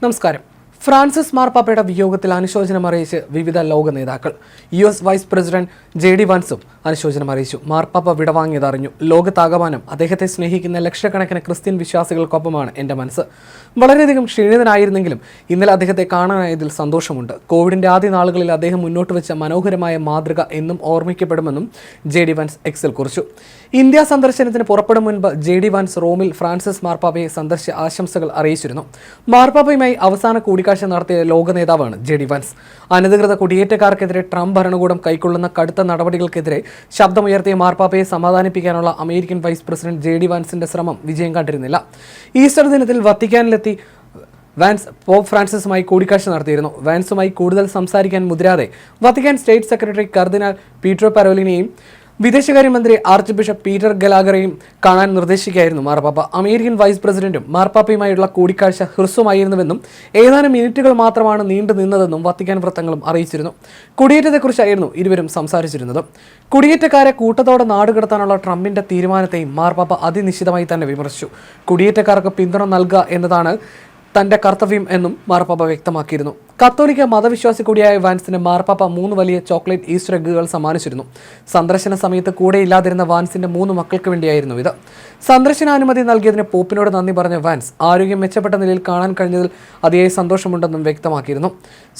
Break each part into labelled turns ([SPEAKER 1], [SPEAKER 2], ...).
[SPEAKER 1] നമസ്കാരം ഫ്രാൻസിസ് മാർപ്പാപ്പയുടെ വിയോഗത്തിൽ അനുശോചനം അറിയിച്ച് വിവിധ ലോക നേതാക്കൾ. U S vice president J D വൻസും അനുശോചനം അറിയിച്ചു. മാർപ്പാപ്പ വിടവാങ്ങിയതറിഞ്ഞു ലോകത്താകമാനം അദ്ദേഹത്തെ സ്നേഹിക്കുന്ന ലക്ഷക്കണക്കിന് ക്രിസ്ത്യൻ വിശ്വാസികൾക്കൊപ്പമാണ് എന്റെ മനസ്സ്. വളരെയധികം ക്ഷീണിതനായിരുന്നെങ്കിലും ഇന്നലെ അദ്ദേഹത്തെ കാണാനായതിൽ സന്തോഷമുണ്ട്. കോവിഡിന്റെ ആദ്യ നാളുകളിൽ അദ്ദേഹം മുന്നോട്ട് വെച്ച മനോഹരമായ മാതൃക എന്നും ഓർമ്മിക്കപ്പെടുമെന്നും ജെ ഡി വൻസ് എക്സിൽ കുറിച്ചു. ഇന്ത്യ സന്ദർശനത്തിന് പുറപ്പെടും മുൻപ് ജെ ഡി വൻസ് റോമിൽ ഫ്രാൻസിസ് മാർപ്പാപ്പയെ സന്ദർശിച്ച ആശംസകൾ അറിയിച്ചിരുന്നു. മാർപ്പാപ്പയുമായി അവസാന കൂടിക്കാഴ്ച നടത്തിയ ലോക നേതാവാണ് ജെ ഡി വൻസ്. അനധികൃത കുടിയേറ്റക്കാർക്കെതിരെ ട്രംപ് ഭരണകൂടം കൈക്കൊള്ളുന്ന കടുത്ത നടപടികൾക്കെതിരെ ശബ്ദമുയർത്തിയ മാർപ്പാപ്പയെ സമാധാനിപ്പിക്കാനുള്ള American vice president J D വാൻസിന്റെ ശ്രമം വിജയം കണ്ടിരുന്നില്ല. ഈസ്റ്റർ ദിനത്തിൽ വത്തിക്കാനിലെത്തി വാൻസ് പോപ്പ് ഫ്രാൻസിസുമായി കൂടിക്കാഴ്ച നടത്തിയിരുന്നു. വാൻസുമായി കൂടുതൽ സംസാരിക്കാൻ മുതിരാതെ വത്തിക്കാൻ സ്റ്റേറ്റ് സെക്രട്ടറി കർദിനാൾ പീറ്റർ പരോലിനെയും വിദേശകാര്യമന്ത്രി ആർച്ച് ബിഷപ്പ് പീറ്റർ ഗലാഗറയും കാണാൻ നിർദ്ദേശിക്കുകയായിരുന്നു മാർപ്പാപ്പ. അമേരിക്കൻ വൈസ് പ്രസിഡന്റും മാർപ്പാപ്പയുമായുള്ള കൂടിക്കാഴ്ച ഹ്രസ്വമായിരുന്നുവെന്നും ഏതാനും മിനിറ്റുകൾ മാത്രമാണ് നീണ്ടു നിന്നതെന്നും വത്തിക്കാൻ വൃത്തങ്ങളും അറിയിച്ചിരുന്നു. കുടിയേറ്റത്തെക്കുറിച്ചായിരുന്നു ഇരുവരും സംസാരിച്ചിരുന്നത്. കുടിയേറ്റക്കാരെ കൂട്ടത്തോടെ നാടുകടത്താനുള്ള ട്രംപിന്റെ തീരുമാനത്തെയും മാർപ്പാപ്പ അതിനിശ്ചിതമായി തന്നെ വിമർശിച്ചു. കുടിയേറ്റക്കാർക്ക് പിന്തുണ നൽകുക എന്നതാണ് തന്റെ കർത്തവ്യം എന്നും മാർപ്പാപ്പ വ്യക്തമാക്കിയിരുന്നു. കത്തോലിക്ക മതവിശ്വാസി കൂടിയായ വാൻസിന് മാർപ്പാപ്പ മൂന്ന് വലിയ ചോക്ലേറ്റ് ഈസ്റ്റർ എഗ്ഗുകൾ സമ്മാനിച്ചിരുന്നു. സന്ദർശന സമയത്ത് കൂടെ ഇല്ലാതിരുന്ന വാൻസിന്റെ മൂന്ന് മക്കൾക്ക് വേണ്ടിയായിരുന്നു ഇത്. സന്ദർശനാനുമതി നൽകിയതിന് പോപ്പിനോട് നന്ദി പറഞ്ഞ വാൻസ് ആരോഗ്യം മെച്ചപ്പെട്ട നിലയിൽ കാണാൻ കഴിഞ്ഞതിൽ അതിയായ സന്തോഷമുണ്ടെന്നും വ്യക്തമാക്കിയിരുന്നു.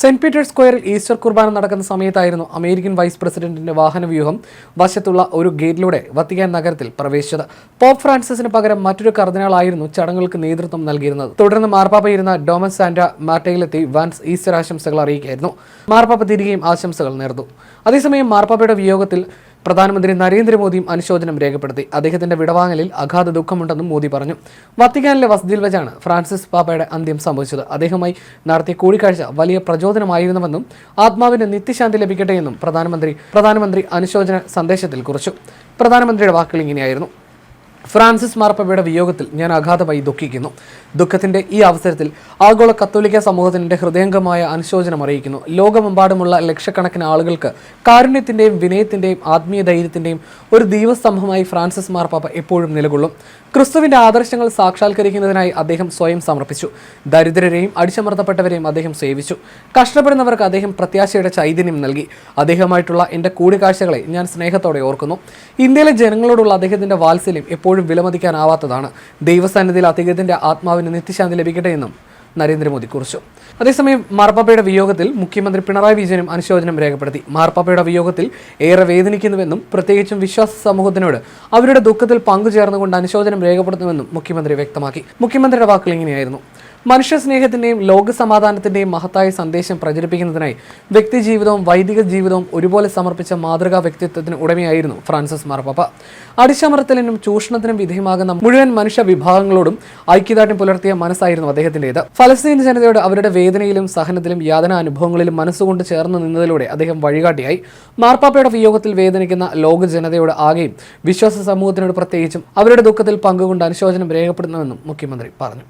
[SPEAKER 1] സെന്റ് പീറ്റേഴ്സ് സ്ക്വയറിൽ ഈസ്റ്റർ കുർബാന നടക്കുന്ന സമയത്തായിരുന്നു അമേരിക്കൻ വൈസ് പ്രസിഡന്റിന്റെ വാഹനവ്യൂഹം വശത്തുള്ള ഒരു ഗേറ്റിലൂടെ വത്തിക്കാൻ നഗരത്തിൽ പ്രവേശിച്ചത്. പോപ്പ് ഫ്രാൻസിസിന് പകരം മറ്റൊരു കർദിനാളായിരുന്നു ചടങ്ങുകൾക്ക് നേതൃത്വം നൽകിയിരുന്നത്. തുടർന്ന് മാർപ്പാപ്പയിരുന്ന ഡോമസ് സാൻഡ മാർട്ടയിലെത്തി വാൻസ് ഈസ്റ്റർ ആശംസകൾ അറിയിക്കുകയായിരുന്നു. മാർപ്പാപ്പ തിരികെയും ആശംസകൾ നേർന്നു. അതേസമയം മാർപ്പാപ്പയുടെ വിയോഗത്തിൽ പ്രധാനമന്ത്രി നരേന്ദ്രമോദിയും അനുശോചനം രേഖപ്പെടുത്തി. അദ്ദേഹത്തിന്റെ വിടവാങ്ങലിൽ അഗാധ ദുഃഖമുണ്ടെന്നും മോദി പറഞ്ഞു. വത്തിക്കാനിലെ വസതിയിൽ വെച്ചാണ് ഫ്രാൻസിസ് പാപ്പയുടെ അന്ത്യം സംഭവിച്ചത്. അദ്ദേഹമായി നടത്തിയ കൂടിക്കാഴ്ച വലിയ പ്രചോദനമായിരുന്നുവെന്നും ആത്മാവിന് നിത്യശാന്തി ലഭിക്കട്ടെ എന്നും പ്രധാനമന്ത്രി പ്രധാനമന്ത്രി അനുശോചന സന്ദേശത്തിൽ കുറിച്ചു. പ്രധാനമന്ത്രിയുടെ വാക്കുകൾ ഇങ്ങനെയായിരുന്നു. ഫ്രാൻസിസ് മാർപ്പയുടെ വിയോഗത്തിൽ ഞാൻ അഗാധമായി ദുഃഖിക്കുന്നു. ദുഃഖത്തിന്റെ ഈ അവസരത്തിൽ ആഗോള കത്തോലിക്ക സമൂഹത്തിന്റെ ഹൃദയംഗമായ അനുശോചനം അറിയിക്കുന്നു. ലോകമെമ്പാടുമുള്ള ലക്ഷക്കണക്കിന് ആളുകൾക്ക് കാരുണ്യത്തിന്റെയും വിനയത്തിന്റെയും ആത്മീയ ധൈര്യത്തിന്റെയും ഒരു ദൈവസ്തംഭമായി ഫ്രാൻസിസ് മാർപ്പാപ്പ എപ്പോഴും നിലകൊള്ളും. ക്രിസ്തുവിന്റെ ആദർശങ്ങൾ സാക്ഷാത്കരിക്കുന്നതിനായി അദ്ദേഹം സ്വയം സമർപ്പിച്ചു. ദരിദ്രരെയും അടിച്ചമർത്തപ്പെട്ടവരെയും അദ്ദേഹം സേവിച്ചു. കഷ്ടപ്പെടുന്നവർക്ക് അദ്ദേഹം പ്രത്യാശയുടെ ചൈതന്യം നൽകി. അദ്ദേഹമായിട്ടുള്ള എന്റെ കൂടിക്കാഴ്ചകളെ ഞാൻ സ്നേഹത്തോടെ ഓർക്കുന്നു. ഇന്ത്യയിലെ ജനങ്ങളോടുള്ള അദ്ദേഹത്തിന്റെ വാത്സല്യം എപ്പോഴും വിലമതിക്കാനാവാത്തതാണ്. ദൈവസന്നിധിയിൽ അദ്ദേഹത്തിന്റെ ആത്മാവിന് നിത്യശാന്തി ലഭിക്കട്ടെ എന്നും നരേന്ദ്രമോദി കുറിച്ചു. അതേസമയം മാർപ്പാപ്പയുടെ വിയോഗത്തിൽ മുഖ്യമന്ത്രി പിണറായി വിജയനും അനുശോചനം രേഖപ്പെടുത്തി. മാർപ്പാപ്പയുടെ വിയോഗത്തിൽ ഏറെ വേദനിക്കുന്നുവെന്നും പ്രത്യേകിച്ചും വിശ്വാസ സമൂഹത്തിനോട് അവരുടെ ദുഃഖത്തിൽ പങ്കുചേർന്നുകൊണ്ട് അനുശോചനം രേഖപ്പെടുത്തുമെന്നും മുഖ്യമന്ത്രി വ്യക്തമാക്കി. മുഖ്യമന്ത്രിയുടെ വാക്കുകൾ ഇങ്ങനെയായിരുന്നു. മനുഷ്യ സ്നേഹത്തിന്റെയും ലോക സമാധാനത്തിന്റെയും മഹത്തായ സന്ദേശം പ്രചരിപ്പിക്കുന്നതിനായി വ്യക്തി ജീവിതവും വൈദിക ജീവിതവും ഒരുപോലെ സമർപ്പിച്ച മാതൃകാ വ്യക്തിത്വത്തിന് ഉടമയായിരുന്നു ഫ്രാൻസിസ് മാർപ്പാപ്പ അടിച്ചമർത്തലിനും ചൂഷണത്തിനും വിധേയമാകുന്ന മുഴുവൻ മനുഷ്യ വിഭാഗങ്ങളോടും ഐക്യദാർഢ്യം പുലർത്തിയ മനസ്സായിരുന്നു അദ്ദേഹത്തിന്റെത് ഫലസ്തീൻ ജനതയോട് അവരുടെ വേദനയിലും സഹനത്തിലും യാതന അനുഭവങ്ങളിലും മനസ്സുകൊണ്ട് ചേർന്ന് നിന്നതിലൂടെ അദ്ദേഹം വഴികാട്ടിയായി. മാർപ്പാപ്പയുടെ വിയോഗത്തിൽ വേദനിക്കുന്ന ലോക ജനതയോട് ആകെയും വിശ്വാസ സമൂഹത്തിനോട് പ്രത്യേകിച്ചും അവരുടെ ദുഃഖത്തിൽ പങ്കുകൊണ്ട് അനുശോചനം രേഖപ്പെടുത്തുന്നുവെന്നും മുഖ്യമന്ത്രി പറഞ്ഞു.